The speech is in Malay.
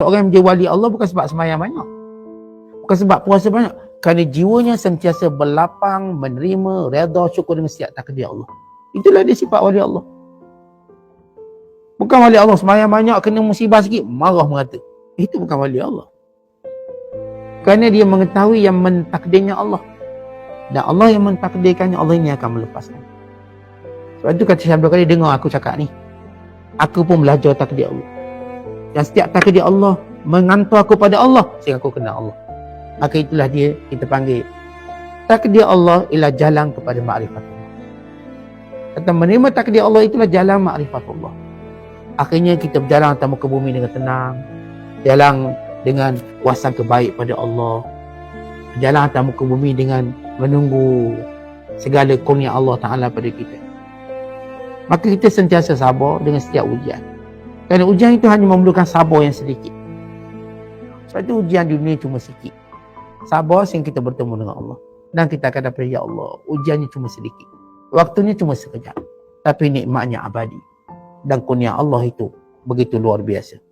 Orang menjadi wali Allah bukan sebab semayang banyak. Bukan sebab puasa banyak. Kerana jiwanya sentiasa berlapang, menerima, redha, syukur dengan setiap takdir Allah. Itulah dia sifat wali Allah. Bukan wali Allah semayang banyak, kena musibah sikit, marah mengata. Itu bukan wali Allah. Kerana dia mengetahui yang mentakdirnya Allah. Dan Allah yang mentakdirkannya, Allah ini akan melepaskan. Sebab itu kata Abdul Qadir, dengar aku cakap ni. Aku pun belajar takdir Allah. Dan setiap takdir Allah mengantar aku pada Allah sehingga aku kenal Allah. Maka itulah dia kita panggil takdir Allah ialah jalan kepada makrifat Allah. Kata menerima takdir Allah itulah jalan makrifat Allah. Akhirnya kita berjalan atas muka bumi dengan tenang. Jalan dengan kuasa kebaik pada Allah. Berjalan atas muka bumi dengan menunggu segala kurnia Allah Ta'ala pada kita. Maka kita sentiasa sabar dengan setiap ujian. Kerana ujian itu hanya memerlukan sabar yang sedikit. Sebab itu ujian di dunia cuma sikit. Sabar sehingga kita bertemu dengan Allah. Dan kita akan dapat, Ya Allah, ujiannya cuma sedikit. Waktunya cuma sekejap. Tapi nikmatnya abadi. Dan kurnia Allah itu begitu luar biasa.